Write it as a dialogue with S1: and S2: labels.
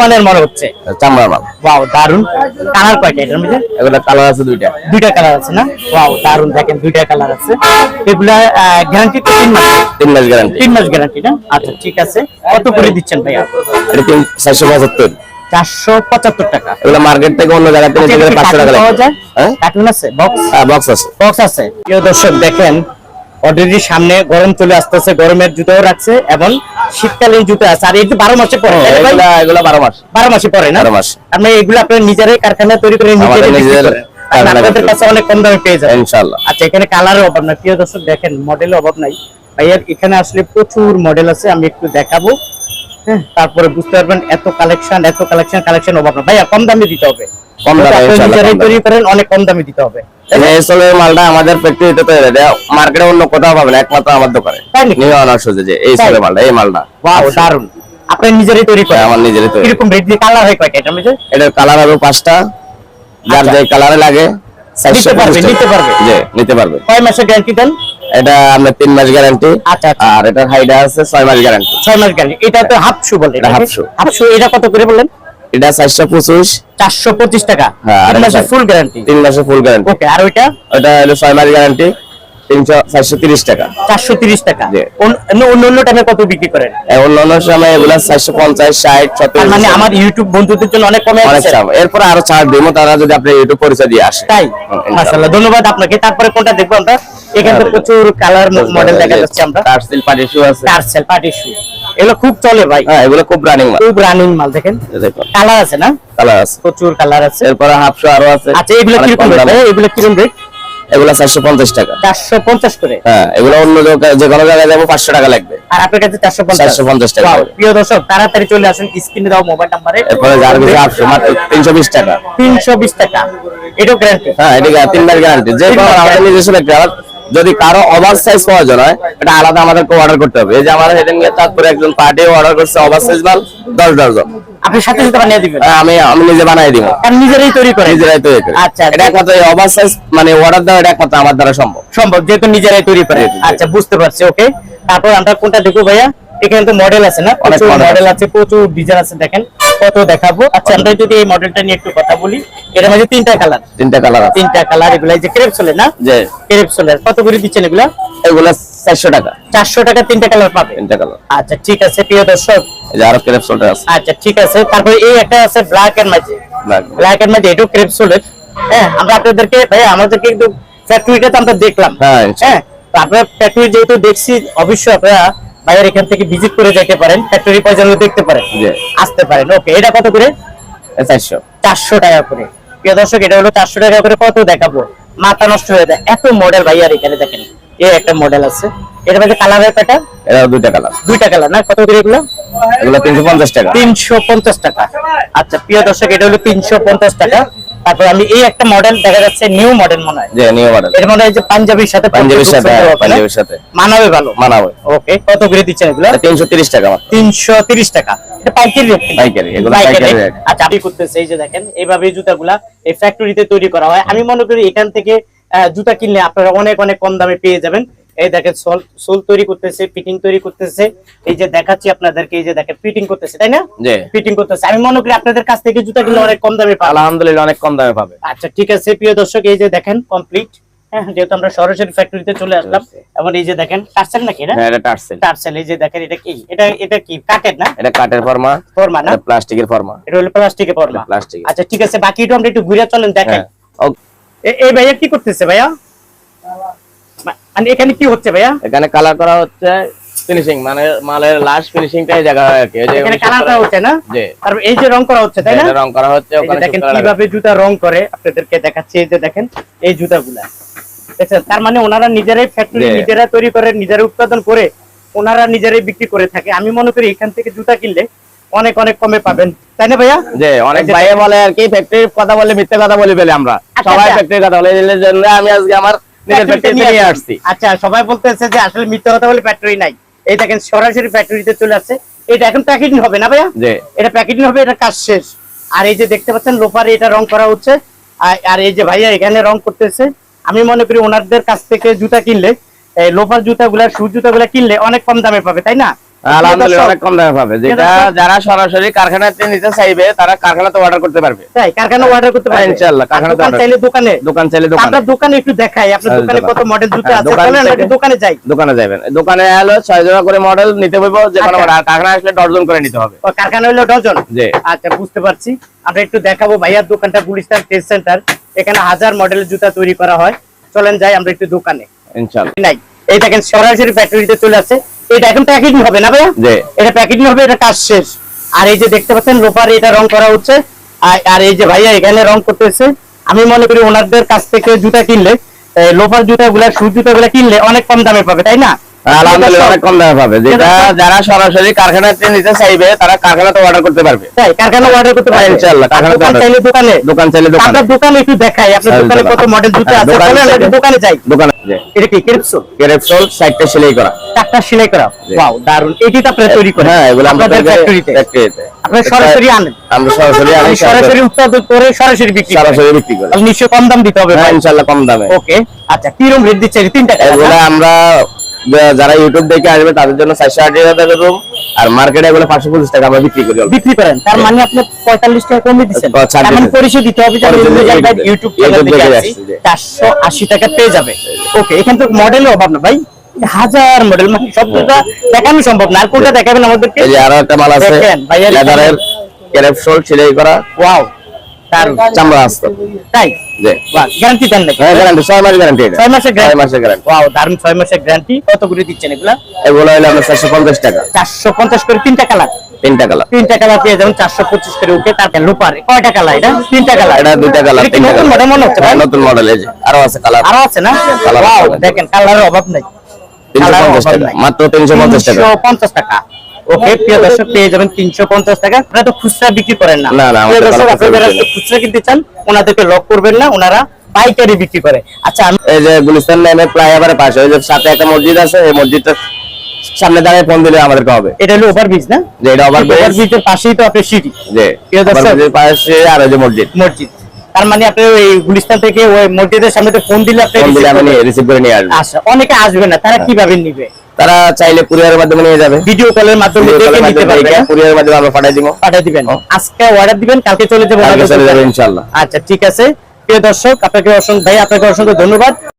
S1: মানের মনে হচ্ছে।
S2: চামড়ার মাল।
S1: ওয়াও দারুণ কালার কয়টা এটার মধ্যে?
S2: এগুলো কালার আছে দুইটা।
S1: দুইটা কালার আছে না? ওয়াও দারুণ দেখেন দুইটা কালার আছে। এগুলা গ্যারান্টি তো তিন মাস?
S2: তিন মাস গ্যারান্টি
S1: তিন মাস গ্যারান্টি না? আচ্ছা ঠিক আছে। কত করে দিচ্ছেন ভাইয়া?
S2: এটা তিন চারশো পঁচাত্তর।
S1: চারশো পঁচাত্তর টাকা।
S2: এগুলো মার্কেট থেকে অন্য জায়গা থেকে
S1: আচ্ছা,
S2: নিতে গেলে
S1: এটা কি
S2: পাঁচশো টাকা
S1: কার্টুন পাওয়া যায়?
S2: হ্যাঁ?
S1: কার্টুন আছে? বক্স
S2: হ্যাঁ বক্স আছে।
S1: বক্স আছে। প্রিয় দর্শক দেখেন অলরেডি সামনে গরম চলে আসতেছে গরমের জুতাও রাখছে এবং শীতকালীন জুতো আছে। আর এই বারো মাসে পরে?
S2: এগুলা বারো মাস।
S1: বারো মাসে পরে না?
S2: বারো মাস।
S1: আপনি এগুলো আপনার নিজেরাই কারখানায় তৈরি করে নিজেরাই আপনাদের কাছে অনেক কম দামে পেয়ে যাবেন। আচ্ছা এখানে কালারের অভাব নাই। প্রিয় দর্শক দেখেন মডেলের অভাব নাই। ভাইয়ার এখানে আসলে প্রচুর মডেল আছে আমি একটু দেখাবো। হ্যাঁ তারপরে বুঝতে পারবেন এত কালেকশন এত কালেকশন কালেকশন অভাব না ভাইয়া কম দামে দিতে হবে।
S2: কম দামে,
S1: নিজেরাই
S2: কম দামে।
S1: তৈরি করেন অনেক কম দামে দিতে হবে।
S2: এসলের মালটা আমাদের ফ্যাক্টরিতে তৈরি হয়। মার্কেটে অন্য কোথাও পাবেন একমাত্র আমার দোকানে। নিয়ে আনার সোজা যে এই
S1: তাই?
S2: মালটা এই মালটা।
S1: ওয়াও দারুণ আপনি নিজেরাই তৈরি করেন
S2: আমার নিজেরই তৈরি।
S1: কীরকম রেট দিয়ে কালার কয়টা? এটার মধ্যে
S2: এটার কালার হবে পাঁচটা। যার
S1: আচ্ছা।
S2: যে কালারে লাগে
S1: নিতে পারবে, নিতে পারবে।
S2: জি নিতে পারবে।
S1: কয় মাসের গ্যারান্টি দেন?
S2: এটা মাস গ্যারান্টি
S1: আচ্ছা আচ্ছা।
S2: আর এটার হাইডা আছে ছয় মাস গ্যারান্টি
S1: ছয় মাস গ্যারান্টি এটা তো হাফ শু বলে
S2: এটা half shoe।
S1: হাফ শু এটা কত করে বললেন?
S2: এটা চারশো পঁচিশ।
S1: চারশো পঁচিশ টাকা।
S2: হ্যাঁ, আর
S1: মাসের ফুল গ্যারান্টি
S2: তিন মাসের ফুল গ্যারান্টি
S1: ওকে আর ওইটা?
S2: ওটা হলো ছয় মাস গ্যারান্টি টাকা।
S1: চারশো তিরিশ টাকা।
S2: জি।
S1: অন্য অন্য অন্য টাইমে কত বিক্রি করেন?
S2: আর অন্যান্য সময় এগুলো চারশো পঞ্চাশ ষাট সত্তর
S1: তার মানে আমার ইউটিউব বন্ধুদের জন্য অনেক কমে আছে
S2: এরপরে আরও ছাড় দিব তারা যদি আপনি ইউটিউব পরিচয় দিয়ে আসে।
S1: তাই? মাশাআল্লাহ ধন্যবাদ আপনাকে। তারপরে কোনটা দেখব আমরা? এখানে প্রচুর কালার মডেল দেখা যাচ্ছে আমরা।
S2: টার্সেল পার্টি শু আছে।
S1: টার্সেল পার্টি শু এগুলো খুব চলে ভাই।
S2: হ্যাঁ এগুলো খুব রানিং মাল।
S1: খুব রানিং মাল দেখেন। কালার আছে না?
S2: কালার আছে।
S1: প্রচুর কালার আছে।
S2: এরপরে হাফ শু আরও আছে।
S1: আচ্ছা এগুলো
S2: অনেক
S1: কীরকম
S2: কম
S1: রেট। এগুলো কীরকম রেট
S2: এগুলো চারশো পঞ্চাশ টাকা।
S1: চারশো পঞ্চাশ করে?
S2: হ্যাঁ এগুলো অন্য যে কোনো জায়গায় যাব পাঁচশো টাকা লাগবে।
S1: আর আপনার কাছে চারশো পঞ্চাশ।
S2: 450 টাকা
S1: প্রিয় দর্শক তাড়াতাড়ি চলে আসুন স্ক্রিনে দাও মোবাইল নাম্বারে
S2: এরপরে যার কিছু হাফশো মাত্র তিনশো বিশ টাকা।
S1: তিনশো বিশ টাকা। এটাও গ্যারান্টি
S2: হ্যাঁ এটা তিন মাস গ্যারান্টি যে কোনো আমাদের নিজস্ব আলাদা যদি কারও ওভার সাইজ প্রয়োজন হয় এটা আলাদা আমাদেরকে অর্ডার করতে হবে। এই যে আমার হেডেন গিয়ে তারপরে একজন পার্টি অর্ডার করছে ওভার সাইজ মাল দশ ডজন
S1: আপনি সাথে সাথে বানিয়ে দিবেন?
S2: হ্যাঁ, আমি আমি নিজে বানাই দিব।
S1: কারণ নিজেরাই তৈরি করেন।
S2: নিজেরাই তৈরি করি।
S1: আচ্ছা,
S2: এটা একমাত্র ওভার সাইজ মানে অর্ডার দেওয়া এটা একমাত্র আমার দ্বারা সম্ভব।
S1: সম্ভব যেহেতু নিজেরাই তৈরি করে
S2: জি।
S1: আচ্ছা বুঝতে পারছি ওকে তারপর আমরা কোনটা দেখব ভাইয়া? এখানে তো মডেল আছে না? প্রচুর মডেল আছে। প্রচুর ডিজাইন আছে দেখেন কত দেখাবো। আচ্ছা আমরা যদি এই মডেলটা নিয়ে একটু কথা বলি এর মধ্যে তিনটা কালার
S2: তিনটা কালার আছে।
S1: তিনটা কালার এগুলা এই যে ক্রেপ চলে না?
S2: যে
S1: ক্রেপ চলে কত করে দিচ্ছেন এগুলা?
S2: এগুলো চারশো টাকা।
S1: চারশো টাকা তিনটা কালার পাবে?
S2: তিনটা কালার
S1: আচ্ছা ঠিক আছে প্রিয় দর্শক।
S2: এই যে আরও ক্রেপ সোল্ডার আছে।
S1: আচ্ছা ঠিক আছে তারপরে এই একটা আছে ব্ল্যাক এন্ড মাঝে ব্ল্যাক এন্ড মাঝে এটাও ক্রেপ সোলের হ্যাঁ আমরা আপনাদেরকে ভাই আমাদেরকে কিন্তু ফ্যাক্টরিটা তো আমরা দেখলাম।
S2: হ্যাঁ,
S1: হ্যাঁ তো আপনারা ফ্যাক্টরি যেহেতু দেখছি অবশ্যই আপনারা বাইরে এখান থেকে ভিজিট করে যেতে পারেন ফ্যাক্টরি পর্যন্ত দেখতে পারেন। আসতে পারেন ওকে এটা কত করে?
S2: চারশো।
S1: চারশো টাকা করে। প্রিয় দর্শক এটা হলো চারশো টাকা করে কত দেখাবো? মাথা নষ্ট হয়ে যায়। এত মডেল ভাইয়ার এখানে দেখেন এই একটা মডেল আছে। এটার মধ্যে কালারের কয়টা
S2: এটা দুইটা কালার
S1: দুইটা কালার না? কত করে এগুলো?
S2: এগুলো তিনশো পঞ্চাশ টাকা।
S1: তিনশো পঞ্চাশ টাকা। আচ্ছা প্রিয় দর্শক এটা হলো তিনশো পঞ্চাশ টাকা। তারপর আমি এই একটা মডেল দেখা যাচ্ছে নিউ মডেল মনে হয়।
S2: নিউ মডেল
S1: এর মনে হয় যে পাঞ্জাবির সাথে
S2: পাঞ্জাবির সাথে? পাঞ্জাবির সাথে।
S1: মানাবে ভালো।
S2: মানাবে।
S1: ওকে কত করে দিচ্ছেন এগুলো?
S2: তিনশো তিরিশ টাকা মাত্র।
S1: তিনশো তিরিশ টাকা। এটা পাইকারি রেট
S2: পাইকারি, এগুলো
S1: পাইকারি। rate। আচ্ছা আপনি করতেছে এই যে দেখেন এইভাবে এই জুতাগুলা এই ফ্যাক্টরিতে তৈরি করা হয়। আমি মনে করি এখান থেকে জুতা কিনলে আপনারা অনেক অনেক কম দামে পেয়ে যাবেন। এই দেখেন সোল সোল তৈরি করতেছে ফিটিং তৈরি করতেছে। এই যে দেখাচ্ছি আপনাদেরকে এই যে দেখেন ফিটিং করতেছে তাই না? ফিটিং করতেছে। আমি মনে করি আপনাদের কাছ থেকে জুতা কিনলে অনেক কম দামে পাবেন।
S2: আলহামদুলিল্লাহ অনেক কম দামে পাবে
S1: আচ্ছা ঠিক আছে প্রিয় দর্শক এই যে দেখেন কমপ্লিট হ্যাঁ যেহেতু আমরা সরাসরি ফ্যাক্টরিতে চলে আসলাম এবং এই যে দেখেন টার্সেল নাকি না
S2: হ্যাঁ এটা টার্সেল।
S1: টার্সেল এই যে দেখেন এটা কি? এটা এটা কি? কাঠের না?
S2: এটা কাঠের ফর্মা।
S1: ফর্মা না?
S2: প্লাস্টিকের ফর্মা।
S1: এটা হলো প্লাস্টিকের ফর্মা।
S2: প্লাস্টিক
S1: আচ্ছা ঠিক আছে বাকিটা আমরা একটু ঘুরে চলেন দেখেন।
S2: হ্যাঁ
S1: এই ভাইয়া কি করতেছে ভাইয়া? মানে এখানে কি হচ্ছে ভাইয়া?
S2: এখানে কালার করা হচ্ছে ফিনিশিং মানে মালের লাস্ট ফিনিশিংটাই জায়গা হয় আর কি।
S1: এখানে কালার
S2: করা-
S1: হচ্ছে না?
S2: জি।
S1: তারপর এই যে রং করা হচ্ছে তাই না?
S2: রং করা হচ্ছে ওখানে
S1: দেখেন কীভাবে জুতা রং করে আপনাদেরকে দেখাচ্ছি এই যে দেখেন এই জুতাগুলা। দেখছেন? তার মানে ওনারা নিজেরাই ফ্যাক্টরি নিজেরা তৈরি করে নিজেরাই উৎপাদন করে ওনারা নিজেরাই বিক্রি করে থাকে। আমি মনে করি এখান থেকে জুতা কিনলে অনেক অনেক কমে পাবেন। তাই না ভাইয়া?
S2: যে অনেক ভাইয়ে বলে আর কি ফ্যাক্টরির কথা বলে মিথ্যে কথা বলে ফেলে আমরা।
S1: আচ্ছা,
S2: সবাই
S1: আচ্ছা।
S2: ফ্যাক্টরির কথা বলে জন্য আমি আজকে আমার নিজের
S1: ফ্যাক্টরিতে নিয়ে
S2: নিয়ে
S1: আসছি।
S2: আসছি।
S1: আচ্ছা সবাই বলতেছে যে আসলে মিথ্যা কথা বলে ফ্যাক্টরি নাই। এই দেখেন সরাসরি ফ্যাক্টরিতে চলে আসছে। এটা এখন প্যাকেটিং হবে না ভাইয়া? এটা প্যাকেটিং হবে এটা কাজ শেষ। আর এই যে দেখতে পাচ্ছেন লোপারে এটা রং করা হচ্ছে। আর- এই যে ভাইয়া এখানে রং করতেছে। আমি মনে করি ওনারদের কাছ থেকে জুতা কিনলে লোফার জুতাগুলা শু জুতাগুলা কিনলে অনেক কম দামে পাবে তাই না?
S2: আলহামদুলিল্লাহ অনেক কম দামে পাবে। যেটা যারা সরাসরি কারখানাতে নিতে চাইবে তারা কারখানাতে অর্ডার করতে পারবে।
S1: তাই কারখানা অর্ডার করতে পারবে।
S2: ইনশাআল্লাহ, কারখানাতে
S1: দোকান চাইলে দোকানে।
S2: দোকান চাইলে দোকানে।
S1: আপনার দোকানে একটু দেখাই আপনার দোকানে কত মডেল জুতো আছে
S2: দোকান
S1: চলেন আমরা
S2: থেকে-
S1: একটু দোকানে যাই।
S2: দোকানে যাবেন দোকানে হলো ছয় জোড়া করে মডেল নিতে হইব যে কোনো
S1: আচ্ছা।
S2: আর কারখানা আসলে ডজন করে নিতে হবে।
S1: ও, কারখানা হলো ডজন
S2: জি।
S1: আচ্ছা বুঝতে পারছি। আমরা একটু দেখাবো ভাইয়ার দোকানটা গুলিস্তান ট্রেড সেন্টার এখানে হাজার মডেলের জুতা তৈরি করা হয়। চলেন যাই আমরা একটু দোকানে। নাই এই দেখেন সরাসরি ফ্যাক্টরিতে চলে আসছে এটা এখন প্যাকেটিং হবে না ভাইয়া?
S2: জি।
S1: এটা প্যাকেটিং হবে এটা কাজ শেষ। আর এই যে দেখতে পাচ্ছেন রোপার এটা রং করা হচ্ছে। আর- এই যে ভাইয়া এখানে রং করতেছে। আমি মনে করি ওনাদের কাছ থেকে জুতা কিনলে লোফার জুতা গুলা শু জুতা গুলা কিনলে অনেক কম দামে পাবে তাই না?
S2: আলহামদুলিল্লাহ অনেক কম দামে পাবে। যেটা যারা সরাসরি কারখানাতে নিতে চাইবে তারা কারখানাতে অর্ডার করতে পারবে।
S1: তাই কারখানা অর্ডার করতে পারবে।
S2: হ্যাঁ, ইনশাআল্লাহ,
S1: আর
S2: কারখানাতে
S1: দোকান
S2: order।
S1: চাইলে দোকানে।
S2: দোকান চাইলে দোকানে।
S1: আপনার দোকানে একটু দেখাই আপনার
S2: হ্যাঁ,
S1: দোকানে কত মডেল জুতা
S2: হ্যাঁ,
S1: আছে
S2: দোকানে
S1: আমরা দোকানে যাই।
S2: দোকানে। জি।
S1: এটা কি ক্রিপসো
S2: ক্যারেপসোল সাইডটা সেলাই করা।
S1: চারটা সেলাই করা। ওয়াও দারুণ এটি তো আপনারা তৈরি করেন।
S2: হ্যাঁ এগুলো আমাদের
S1: ফ্যাক্টরিতে
S2: ফ্যাক্টরিতে
S1: আপনারা সরাসরি আনেন।
S2: আমরা সরাসরি আনি
S1: সরাসরি উৎপাদন করে সরাসরি বিক্রি
S2: সরাসরি বিক্রি করি।
S1: নিশ্চয়ই কম দাম দিতে হবে
S2: হ্যাঁ ইনশাআল্লাহ কম দামে।
S1: ওকে আচ্ছা কিরম রেট তিনটা
S2: এগুলো আমরা যারা ইউটিউব দেখে আসবে তাদের জন্য চারশো আশি টাকা রুম আর মার্কেটে এগুলো পাঁচশো পঁচিশ টাকা আমরা বিক্রি করি।
S1: বিক্রি করেন তার মানে আপনি পঁয়তাল্লিশ টাকা কমে দিচ্ছেন। মানে। পরিশোধ দিতে হবে ইউটিউব থেকে। চারশো আশি টাকা পেয়ে যাবে। ওকে এখানে তো মডেলের অভাব না ভাই হাজার মডেল মানে সবটা দেখানো সম্ভব না। আর কোনটা দেখাবেন আমাদেরকে?
S2: এই যে আরও একটা মাল আছে লেদারের ক্যারেপসোল সেলাই করা।
S1: ওয়াও
S2: চামড়া আসতো
S1: তাই? গ্যারান্টি দেন নাকি?
S2: হ্যাঁ গ্যারান্টি ছয় মাস গ্যারান্টি
S1: ছয় মাসের
S2: ছয় মাসের গ্যারান্টি
S1: ওয়াও দারুণ ছয় মাসের গ্যারান্টি কত করে দিচ্ছেন এগুলা?
S2: এগুলো হলো আপনার চারশো পঞ্চাশ টাকা।
S1: চারশো পঞ্চাশ করে তিনটা কালার
S2: তিনটা কালার
S1: তিনটা কালার পেয়ে যাবেন চারশো পঁচিশ করে ওকে তারপর লুপার কয়টা কালার এটা? তিনটা কালার
S2: এটা দুইটা কালার
S1: নতুন মডেল মনে হচ্ছে
S2: নতুন মডেল এই আরও আছে কালার
S1: আরও আছে না?
S2: কালার
S1: দেখেন কালারের অভাব নাই।
S2: পঞ্চাশ। মাত্র তিনশো পঞ্চাশ টাকা।
S1: 350 টাকা। ওকে প্রিয় দর্শক পেয়ে যাবেন তিনশো পঞ্চাশ টাকা। আপনারা তো খুচরা বিক্রি করেন না।
S2: না, না,
S1: প্রিয় দর্শক আপনারা
S2: খুচরা
S1: কিনতে চান ওনাদেরকে লক করবেন না ওনারা পাইকারি বিক্রি করে। আচ্ছা আমি
S2: এই যে গুলিস্তান লাইনে ফ্লাইওভারের পাশে ওই যে সাথে একটা মসজিদ আছে এই মসজিদটা সামনে দাঁড়িয়ে ফোন দিলে আমাদেরকে হবে।
S1: এটা হলো ওভারব্রিজ না?
S2: যে এটা ওভার
S1: ওভার ব্রিজের পাশেই তো আপনার সিটি
S2: যে
S1: প্রিয় দর্শক-
S2: পাশে আর ওই যে মসজিদ।
S1: মসজিদ। তার মানে আপনি ওই গুলিস্তান থেকে ওই মসজিদের সামনে ফোন দিলে আপনি
S2: রিসিভ করে নিয়ে আসব।
S1: করবেন। আচ্ছা অনেকে আসবে না তারা কীভাবে নিবে?
S2: তারা চাইলে কুরিয়ারের মাধ্যমে নিয়ে যাবে।
S1: ভিডিও কলের মাধ্যমে দেখে নিতে পারবে।
S2: দেখে কুরিয়ারের মাধ্যমে আমরা পাঠিয়ে দিব।
S1: পাঠিয়ে দিবেন। আজকে অর্ডার দিবেন কালকে চলে যাবে
S2: চলে যাবে। ইনশাআল্লাহ।
S1: আচ্ছা ঠিক আছে। প্রিয় দর্শক আপনাকে অসংখ্য ভাই আপনাকে অসংখ্য ধন্যবাদ।